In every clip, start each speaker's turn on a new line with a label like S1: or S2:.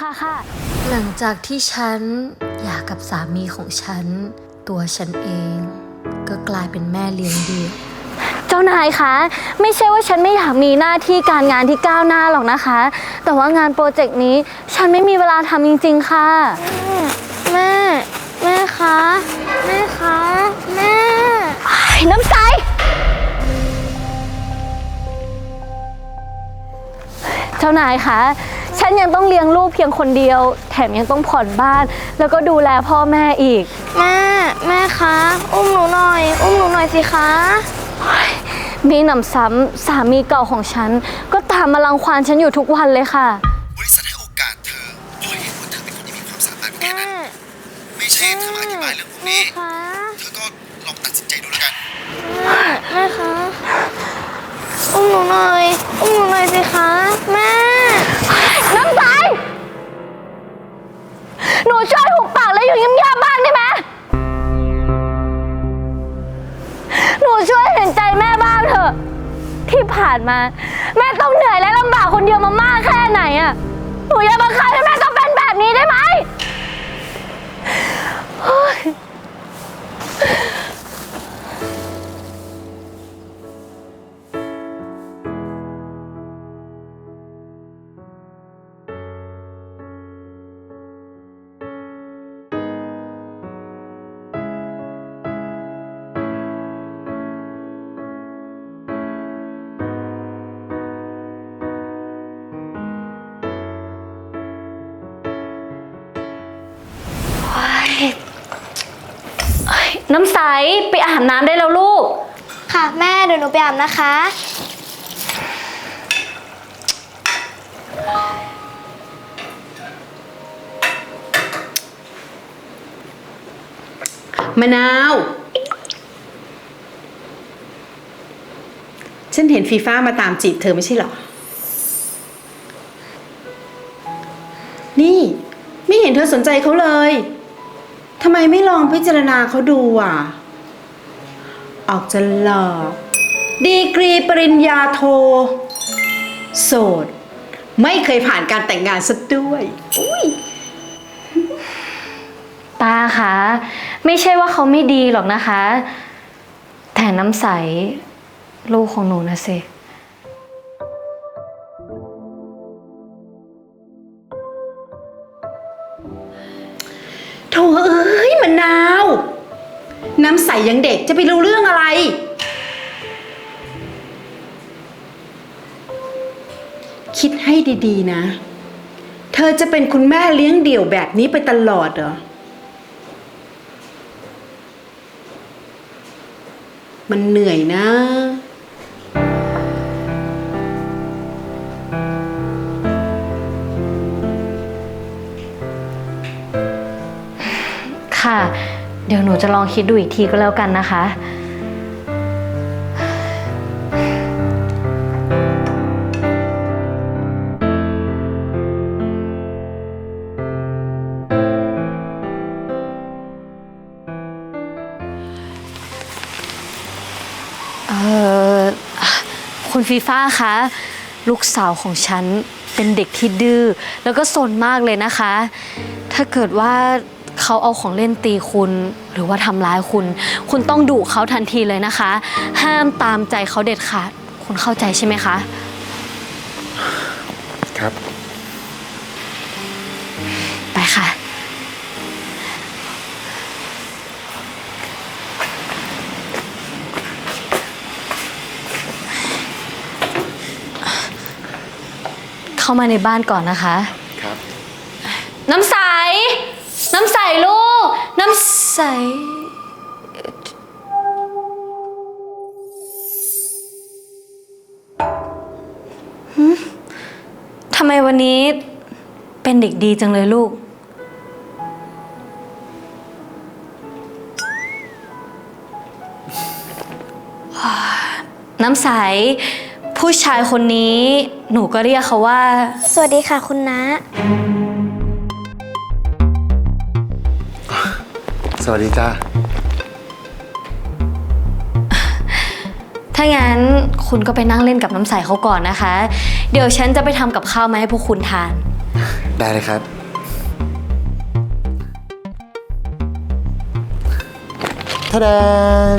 S1: ค่ะค่ะ
S2: หลังจากที่ฉันหย่ากับสามีของฉัน ตัวฉันเอง ก็กลายเป็นแม่เลี้ยงเดี่ยว
S1: เจ้านายคะ ไม่ใช่ว่าฉันไม่อยากมีหน้าที่การงานที่ก้าวหน้าหรอกนะคะ แต่ว่างานโปรเจกต์นี้ฉันไม่มีเวลาทำจริง ๆ ค่ะ แม่ แม่คะ แม่คะ แม่น้ำใจ เจ้านายคะ ฉันยังต้องเลี้ยงลูกเพียงคนเดียว แถมยังต้องผ่อนบ้าน แล้วก็ดูแลพ่อแม่อีก
S3: แม่ แม่คะ อุ้มหนูหน่อย อุ้มหนูหน่อยสิคะ
S1: มีหนำซ้ำสามีเก่าของฉัน ก็ตามมารังควานฉันอยู่ทุกวันเลยค่ะ
S4: บริษัทให้โอกาสเธอโดยเหตุว่าเธอเป็นคนที่มีความสามารถก็
S3: แม่
S4: แค่นั้น ไม่ใช่เธอมาอธิบายเรื่องพวก
S3: แม่
S4: นี้
S3: คะ
S4: เธอก็ลองตัดสินใจดูแล้วกัน
S3: แม่คะ อุ้มหนูหน่อย อุ้มหนูหน่อยสิคะ
S1: ช่วยหุบปากแล้วอยู่เงียบๆบ้างได้ไหมหนูช่วยเห็นใจแม่บ้างเถอะ ที่ผ่านมา แม่ต้องเหนื่อยและลำบากคนเดียวมามากแค่ไหนอะหนูอย่าบังคับให้แม่ต้องเป็นแบบนี้ได้ไหม น้ำใสไปอาบน้ำได้แล้วลูก
S3: ค่ะแม่เดี๋ยวหนูไปอาบนะคะ
S5: มะนาว ฉันเห็นฟีฟ้ามาตามจีบเธอไม่ใช่เหรอ นี่ ไม่เห็นเธอสนใจเขาเลย ทำไมไม่ลองพิจารณาเขาดูอะ ออกจะหล่อดีกรีปริญญาโท โสด ไม่เคยผ่านการแต่งงานสักด้วยอุ้ย
S1: ตาคะไม่ใช่ว่าเขาไม่ดีหรอกนะคะ แต่น้ำใสลูกของหนูนะสิ
S5: โถเอ้ยมะนาว น้ำใสยังเด็กจะไปรู้เรื่องอะไร คิดให้ดีๆนะ เธอจะเป็นคุณแม่เลี้ยงเดี่ยวแบบนี้ไปตลอดเหรอ มันเหนื่อยนะ
S1: ค่ะ ดี๋ยวหนูจะลองคิดดูอีกทีก็แล้วกันนะคะ เออคุณฟีฟ่าคะ ลูกสาวของฉันเป็นเด็กที่ดื้อแล้วก็สนมากเลยนะคะ ถ้าเกิดว่า เขาเอาของเล่นตีคุณ หรือว่าทำร้ายคุณ คุณต้องดุเขาทันทีเลยนะคะ ห้ามตามใจเขาเด็ดขาด คุณเข้าใจใช่ไหมคะ
S4: ครับ
S1: ไปค่ะ เข้ามาในบ้านก่อนนะคะ
S4: ครับ
S1: น้ำใส น้ำใสลูก น้ำใส ทำไมวันนี้เป็นเด็กดีจังเลยลูก น้ำใส ผู้ชายคนนี้หนูก็เรียกเขาว่า
S3: สวัสดีค่ะคุณน้า
S4: สวัสดีจ้า
S1: ถ้างั้นคุณก็ไปนั่งเล่นกับน้ำใสเขาก่อนนะคะ เดี๋ยวฉันจะไปทำกับข้าวมาให้พวกคุณทาน
S4: ได้เลยครับ ทะแดน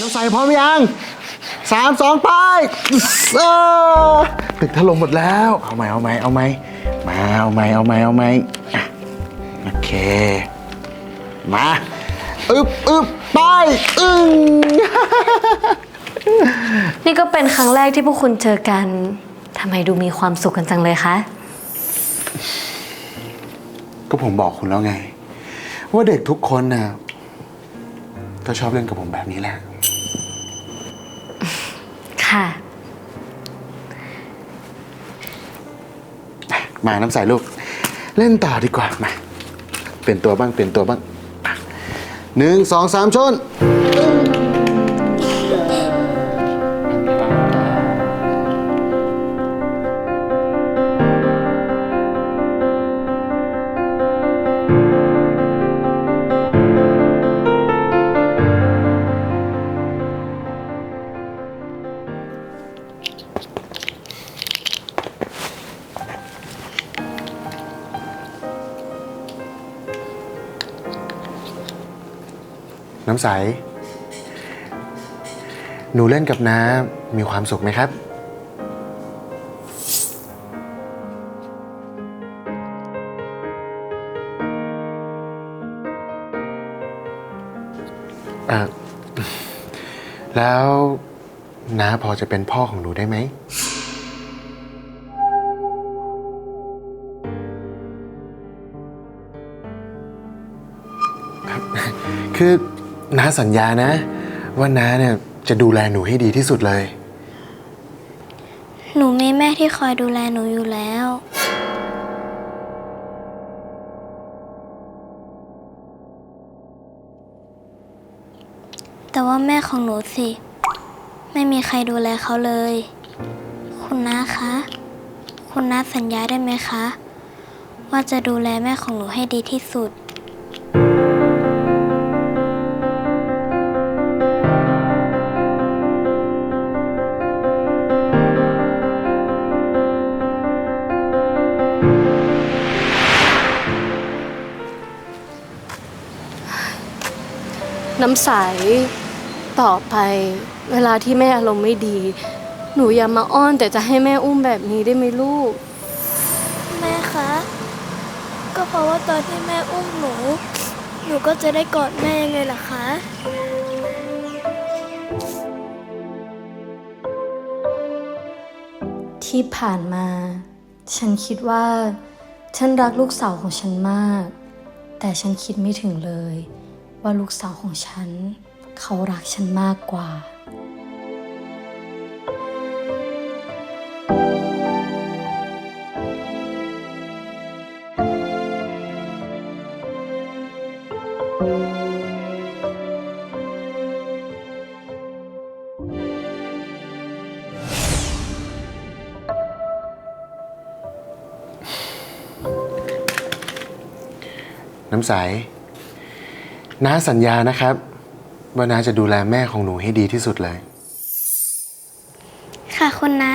S4: น้ำใสพร้อมยังสามสองไปเออตึกถล่มหมดแล้ว เอาไหมเอาไหมเอาไหมมา เอาไหมเอาไหมเอาไหมอะโอเค มาอึบอึบไปอึ้ง
S1: นี่ก็เป็นครั้งแรกที่พวกคุณเจอกัน ทำไมดูมีความสุขกันจังเลยคะ
S4: ก็ผมบอกคุณแล้วไง ว่าเด็กทุกคนน่ะก็ชอบเล่นกับผมแบบนี้แหละ
S1: ค่ะ
S4: มาน้ำใสลูก เล่นต่อดีกว่ามาเปลี่ยนตัวบ้างเปลี่ยนตัวบ้างหนึ่งสองสามชนำใส หนูเล่นกับน้ามีความสุขไหมครับ เอ่อ แล้วน้าพอจะเป็นพ่อของหนูได้ไหม คือ น้าสัญญานะ ว่าน้าเนี่ยจะดูแลหนูให้ดีที่สุดเลย
S3: หนูมีแม่ที่คอยดูแลหนูอยู่แล้ว แต่ว่าแม่ของหนูสิ ไม่มีใครดูแลเขาเลย คุณน้าคะ คุณน้าสัญญาได้ไหมคะ ว่าจะดูแลแม่ของหนูให้ดีที่สุด
S1: น้ำใสต่อไปเวลาที่แม่อารมณ์ไม่ดี หนูอย่ามาอ้อนแต่จะให้แม่อุ้มแบบนี้ได้ไหมลูก
S3: แม่คะ ก็เพราะว่าตอนที่แม่อุ้มหนู หนูก็จะได้กอดแม่ยังไงล่ะคะ
S1: ที่ผ่านมา ฉันคิดว่า ฉันรักลูกสาวของฉันมาก แต่ฉันคิดไม่ถึงเลย ว่าลูกสาวของฉัน เขารักฉันมากกว่า
S4: น้ำใส น้าสัญญานะครับ ว่าน้าจะดูแลแม่ของหนูให้ดีที่สุดเลย
S3: ค่ะคุณน้า